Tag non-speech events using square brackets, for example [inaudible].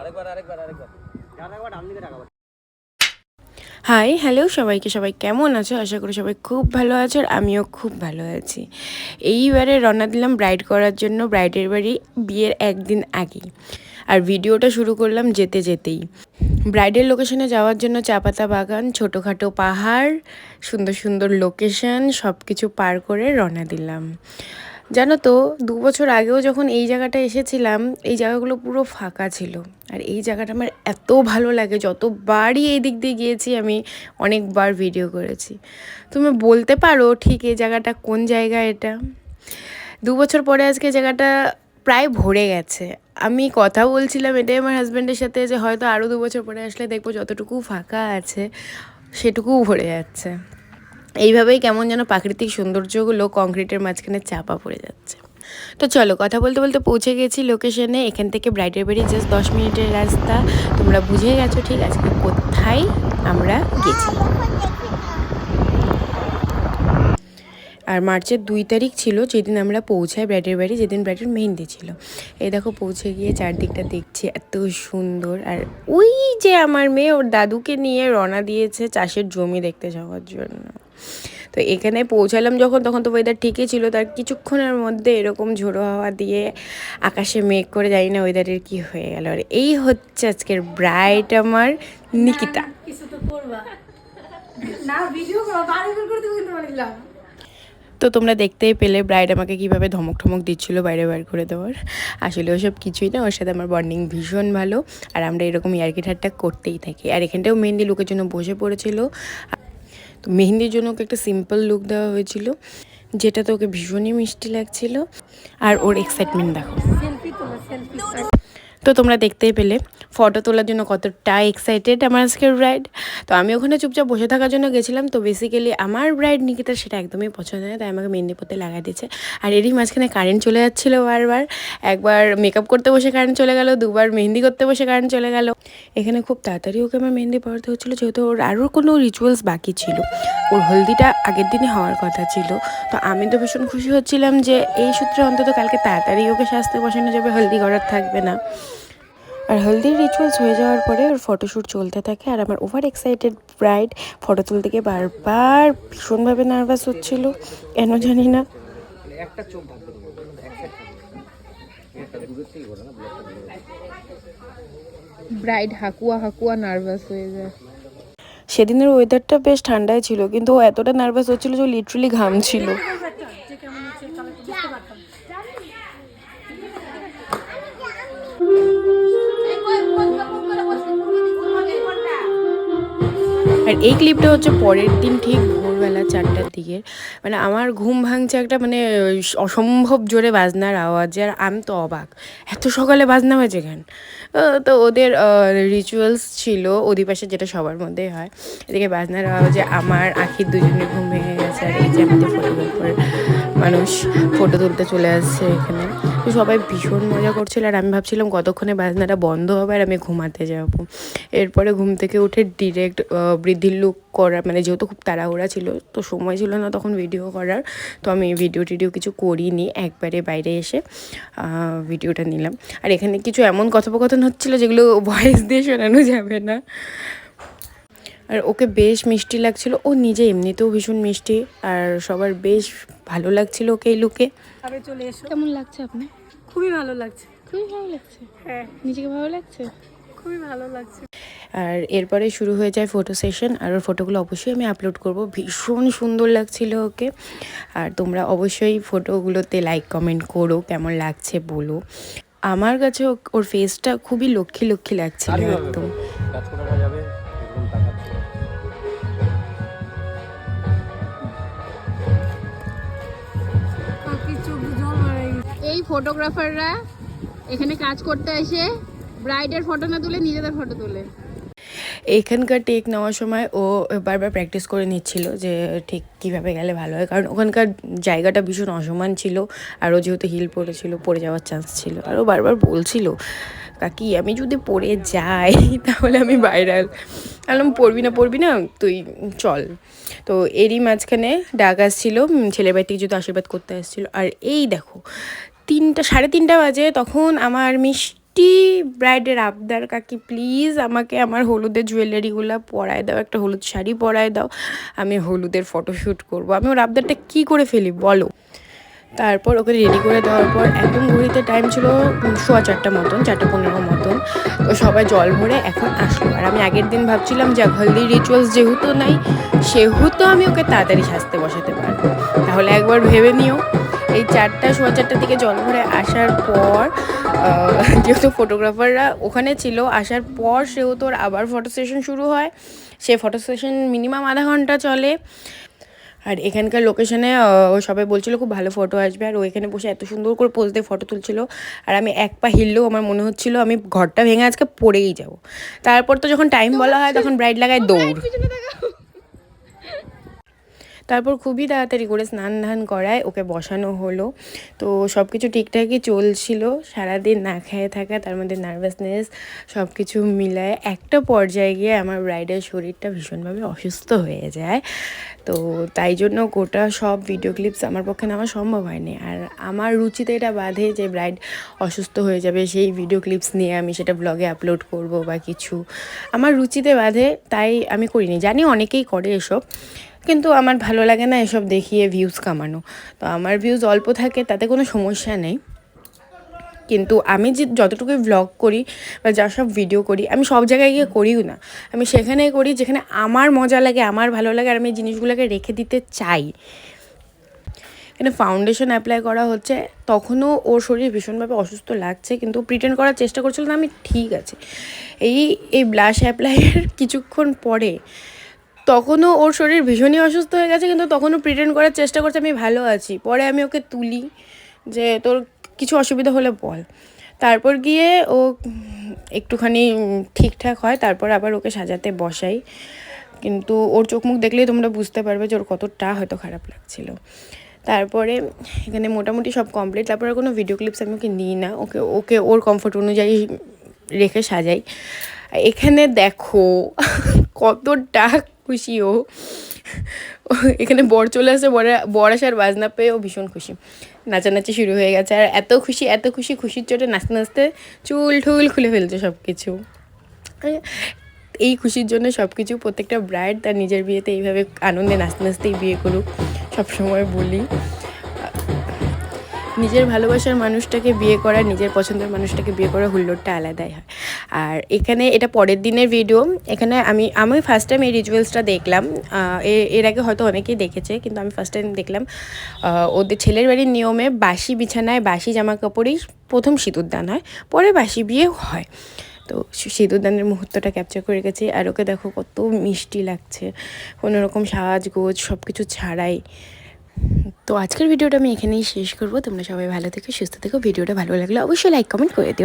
আরেকবার আরেকবার আরেকবার। আরেকবার ডান দিকে টাকা হাই হ্যালো সবাইকে সবাই কেমন আছো? আশা করি সবাই খুব ভালো আছো আর আমিও খুব ভালো আছি। এইবারে রওনা দিলাম ব্রাইড করার জন্য ব্রাইডের বাড়ি বিয়ের একদিন আগেই। আর ভিডিওটা শুরু করলাম যেতে যেতেই। ব্রাইডের লোকেশনে যাওয়ার জন্য চা পাতা বাগান ছোটোখাটো পাহাড় সুন্দর সুন্দর লোকেশন সব কিছু পার করে রওনা দিলাম। জানো তো, দু বছর আগেও যখন এই জায়গাটা এসেছিলাম, এই জায়গাগুলো পুরো ফাঁকা ছিল। আর এই জায়গাটা আমার এত ভালো লাগে, যতবারই এই দিক দিয়ে গিয়েছি আমি অনেকবার ভিডিও করেছি। তুমি বলতে পারো ঠিক এই জায়গাটা কোন জায়গা এটা? দু বছর পরে আজকে জায়গাটা প্রায় ভরে গেছে। আমি কথা বলছিলাম এটাই আমার হাজব্যান্ডের সাথে যে হয়তো আরও দু বছর পরে আসলে দেখব যতটুকু ফাঁকা আছে, সেটুকুও ভরে যাচ্ছে। এইভাবেই কেমন যেন প্রাকৃতিক সৌন্দর্যগুলো কংক্রিটের মাঝখানে চাপা পড়ে যাচ্ছে। তো চলো, কথা বলতে বলতে পৌঁছে গেছি লোকেশনে এখান থেকে ব্রাইডের বাড়ি জাস্ট দশ মিনিটের রাস্তা। তোমরা বুঝে গেছো ঠিক আজকে কোথায় আমরা গেছি। আর মার্চের দুই তারিখ ছিল যেদিন আমরা পৌঁছাই ব্রাইডের বাড়ি যেদিন ব্রাইডের মেহেন্দি ছিল। এই দেখো পৌঁছে গিয়ে চারদিকটা দেখছি, এত সুন্দর। আর ওই যে আমার মেয়ে, ওর দাদুকে নিয়ে রওনা দিয়েছে চাষের জমি দেখতে যাওয়ার জন্য। তো এখানে পৌঁছালাম যখন তখন তো ওয়েদার ঠিকই ছিল। তার কিছুক্ষণের মধ্যে এরকম ঝোড়ো হাওয়া দিয়ে আকাশে মেঘ করে জানি না ওয়েদারের কি হয়ে গেল। আর এই হচ্ছে আজকের ব্রাইট আমার নিকিতা। কিছু তো করবা না ভিডিও করতে তো তোমরা দেখতেই পেলে ব্রাইড আমাকে কীভাবে ধমক ঠমক দিচ্ছিল বাইরে বার করে দেওয়ার। আসলে ওসব কিছুই না ওর সাথে আমার বন্ডিং ভীষণ ভালো। আর আমরা এরকম ইয়ার্কি ঠাট্টা করতেই থাকি। আর এখানটাও মেহেন্দি লোকের জন্য বসে পড়েছিল। তো মেহেন্দির জন্য ওকে একটা সিম্পল লুক দেওয়া হয়েছিল যেটা তো ওকে ভীষণই মিষ্টি লাগছিল। আর ওর এক্সাইটমেন্ট দেখো। তো তোমরা দেখতেই পেলে। ফটো তোলার জন্য কতটা এক্সাইটেড আমার আজকের ব্রাইড তো আমি ওখানে চুপচাপ বসে থাকার জন্য গেছিলাম। তো বেসিক্যালি আমার ব্রাইড নিকিতার সেটা একদমই পছন্দ নয়, তাই আমাকে মেহেন্দি পড়তে লাগাই দিয়েছে। আর এরই মাঝখানে কারেন্ট চলে যাচ্ছিল বারবার। একবার মেকআপ করতে বসে কারেন্ট চলে গেল, দুবার মেহেন্দি করতে বসে কারেন্ট চলে গেল। এখানে খুব তাড়াতাড়ি ওকে আমার মেহেন্দি পড়াতে হচ্ছিল, যেহেতু ওর আরও কোনো রিচুয়ালস বাকি ছিল। ওর হলদিটা আগের দিনই হওয়ার কথা ছিল। তো আমি তো ভীষণ খুশি হচ্ছিলাম যে এই সূত্রে অন্তত কালকে তাড়াতাড়ি ওকে সাজতে বসানো যাবে, হলদি করার থাকবে না। আর হলদির রিচুয়ালস হয়ে যাওয়ার পরে ওর ফটোশ্যুট চলতে থাকে আর আমার ওভার এক্সাইটেড ব্রাইড ফটো তুলতে গিয়ে বারবার ভীষণভাবে নার্ভাস হচ্ছিল। কেন জানি না। একটা চোখ ব্রাইড হাকুয়া হাকুয়া নার্ভাস হয়ে যায়। সেদিনের ওয়েদারটা বেশ ঠান্ডায় ছিল কিন্তু ও এতটা নার্ভাস হচ্ছিল যে লিটারালি ঘামছিল আর এই ক্লিপটা হচ্ছে পরের দিন ঠিক ভোরবেলা চারটার দিকের মানে আমার ঘুম ভাঙছে একটা মানে অসম্ভব জোরে বাজনার আওয়াজে আর আমি তো অবাক। এত সকালে বাজনা হয়েছে কেন? তো ওদের রিচুয়ালস ছিল ওদিপাশে যেটা সবার মধ্যেই হয়। এদিকে বাজনার আওয়াজে আমার, আখির দুজনে ঘুম ভেঙে গেছে আর এই যে আমাদের ফটোগ্রাফার মানুষ ফটো তুলতে চলে আসছে এখানে। তো সবাই ভীষণ মজা করছিল আর আমি ভাবছিলাম কতক্ষণে বাজনাটা বন্ধ হবে আর আমি ঘুমাতে যাব। এরপরে ঘুম থেকে উঠে ডিরেক্ট বৃদ্ধির লুক করার মানে যেহেতু খুব তাড়াহুড়া ছিল, তো সময় ছিল না তখন ভিডিও করার। তো আমি ভিডিও টিডিও কিছু করিনি, একবারে বাইরে এসে ভিডিওটা নিলাম। আর এখানে কিছু এমন কথোপকথন হচ্ছিল যেগুলো ভয়েস দিয়ে শোনানো যাবে না। আর ওকে বেশ মিষ্টি লাগছিল। ও নিজে এমনিতেও ভীষণ মিষ্টি আর সবার বেশ ভালো লাগছিল ওকে এই লুকে তবে চলে এসো। কেমন লাগছে আপনি খুবই ভালো লাগছে। খুবই ভালো লাগছে? হ্যাঁ। নিজেকে ভালো লাগছে? খুবই ভালো লাগছে। আর এরপরে শুরু হয়ে যায় ফটো সেশন আর ওর ফটোগুলো অবশ্যই আমি আপলোড করব। ভীষণ সুন্দর লাগছিল ওকে। আর তোমরা অবশ্যই ফটোগুলোতে লাইক কমেন্ট করো কেমন লাগছে বলো। আমার কাছে ও- ওর ফেসটা খুবই লক্ষ্মী লক্ষ্মী লাগছিল একদম। ফটোগ্রাফাররা এখানে কাজ করতে এসে ব্রাইডের ফটো না তুলে নিজেদের ফটো তোলে। এখানকার টেক নেওয়ার সময় ও বারবার প্র্যাকটিস করে নিচ্ছিল যে ঠিক কীভাবে গেলে ভালো হয়। কারণ ওখানকার জায়গাটা ভীষণ অসমান ছিল, আর ও যেহেতু হিল পড়েছিল পড়ে যাওয়ার চান্স ছিল। আর ও বারবার বলছিল, কাকি, আমি যদি পড়ে যাই, [laughs] তাহলে আমি ভাইরাল বললাম পড়বি না পড়বি না, তুই চল। তো এরই মাঝখানে ডাক আসছিল ছেলের বাড়ি যেহেতু আশীর্বাদ করতে আসছিল। আর এই দেখো তিনটা, সাড়ে তিনটা বাজে তখন আমার মিষ্টি ব্রাইডের আবদার, কাকি প্লিজ আমাকে আমার হলুদের জুয়েলারিগুলো পরায় দাও, একটা হলুদ শাড়ি পরায় দাও, আমি হলুদের ফটোশ্যুট করব। আমি ওর আবদারটা কী করে ফেলি বলো? তারপর ওকে রেডি করে দেওয়ার পর একদম ঘড়িতে টাইম ছিল সোয়া চারটা মতন, চারটে পনেরো মতন। তো সবাই জল ভরে এখন আসলো। আর আমি আগের দিন ভাবছিলাম যে হলদি রিচুয়ালস যেহেতু নাই, সেহেতু আমি ওকে তাড়াতাড়ি সাজতে বসাতে পারব। তাহলে একবার ভেবে নিও। এই চারটা, সোয়া চারটার দিকে জল ভরে আসার পর যেহেতু ফটোগ্রাফাররা ওখানে ছিল, আসার পর সেহেতু আবার ফটো সেশন শুরু হয়। সে ফটো সেশন মিনিমাম আধা ঘণ্টা চলে। আর এখানকার লোকেশনে ও সবাই বলছিল খুব ভালো ফটো আসবে। আর ও এখানে বসে এত সুন্দর করে পোজ দিয়ে ফটো তুলছিল। আর আমি এক পা হিললেও আমার মনে হচ্ছিল আমি ঘরটা ভেঙে আজকে পড়েই যাব। তারপর তো যখন টাইম বলা হয়, তখন ব্রাইড লাগায় দৌড়। তারপর খুবই তাড়াতাড়ি করে স্নান ধান করায়, ওকে বসানো হলো। তো সব কিছু ঠিকঠাকই চলছিল, সারাদিন না খেয়ে থাকা, তার মধ্যে নার্ভাসনেস সব কিছু মিলায়। একটা পর্যায়ে গিয়ে আমার ব্রাইডের শরীরটা ভীষণভাবে অসুস্থ হয়ে যায়। তো তাই জন্য গোটা সব ভিডিও ক্লিপস আমার পক্ষে নেওয়া সম্ভব হয়নি। আর আমার রুচিতে এটা বাধে যে ব্রাইড অসুস্থ হয়ে যাবে, সেই ভিডিও ক্লিপস নিয়ে আমি সেটা ব্লগে আপলোড করব বা কিছু। আমার রুচিতে বাধে, তাই আমি করিনি। জানি অনেকেই করে এসব। কিন্তু আমার ভালো লাগে না এসব দেখিয়ে ভিউজ কামানো। তো আমার ভিউজ অল্প থাকে, তাতে কোনো সমস্যা নেই। কিন্তু আমি যে যতটুকু ভ্লগ করি বা যা সব ভিডিও করি, আমি সব জায়গায় গিয়ে করিও না। আমি সেখানেই করি যেখানে আমার মজা লাগে, আমার ভালো লাগে, আর আমি এই জিনিসগুলোকে রেখে দিতে চাই। এখানে ফাউন্ডেশন অ্যাপ্লাই করা হচ্ছে। তখনও ওর শরীর ভীষণভাবে অসুস্থ লাগছে, কিন্তু প্রিটেন্ড করার চেষ্টা করছিল না, আমি ঠিক আছে। এই এই ব্লাশ অ্যাপ্লাইয়ের কিছুক্ষণ পরে তখনও ওর শরীর ভীষণই অসুস্থ হয়ে গেছে, কিন্তু তখনও প্রিটেন্ড করার চেষ্টা করছে, আমি ভালো আছি। পরে আমি ওকে তুলি, যে তোর কিছু অসুবিধা হলে বল। তারপর গিয়ে ও একটুখানি ঠিকঠাক হয়, তারপর আবার ওকে সাজাতে বসাই। কিন্তু ওর চোখ মুখ দেখলেই তোমরা বুঝতে পারবে যে ওর কতটা হয়তো খারাপ লাগছিল। তারপরে এখানে মোটামুটি সব কমপ্লিট তারপরে কোনো ভিডিও ক্লিপস আমি ওকে নিই না। ওকে ওকে ওর কমফোর্ট অনুযায়ী রেখে সাজাই। এখানে দেখো কতটা খুশি, ও এখানে বর চলে আসে, বর বর আসার বাজনা পেয়ে ও ভীষণ খুশি। নাচানাচি শুরু হয়ে গেছে আর এত খুশি এত খুশি, খুশির চোটে নাচতে নাচতে চুল ঠুল খুলে ফেলছে সব কিছু এই খুশির জন্য সব কিছু প্রত্যেকটা ব্রাইড তার নিজের বিয়েতে এইভাবে আনন্দে নাচতে নাচতেই বিয়ে করুক, সবসময় বলি। নিজের ভালোবাসার মানুষটাকে বিয়ে করা, নিজের পছন্দের মানুষটাকে বিয়ে করা হুল্লোড়টা আলাদাই হয়। আর এখানে এটা পরের দিনের ভিডিও এখানে আমি আমি ফার্স্ট টাইম এই রিচুয়ালসটা দেখলাম। এর আগে হয়তো অনেকেই দেখেছে, কিন্তু আমি ফার্স্ট টাইম দেখলাম। ওদের ছেলের বাড়ির নিয়মে বাসি বিছানায় বাসি জামা কাপড়েই প্রথম সিঁদুরদান হয়, পরে বাসি বিয়ে হয়। তো সিঁদুরদানের মুহূর্তটা ক্যাপচার করে গেছি, আর ওকে দেখো কত মিষ্টি লাগছে। কোনো রকম সাজগোজ সব কিছু ছাড়াই। তো আজকের ভিডিওটা আমি এখানেই শেষ করব। তোমরা সবাই ভালো থেকে, সুস্থ থেকো। ভিডিওটা ভালো লাগলে অবশ্যই লাইক কমেন্ট করে দিও।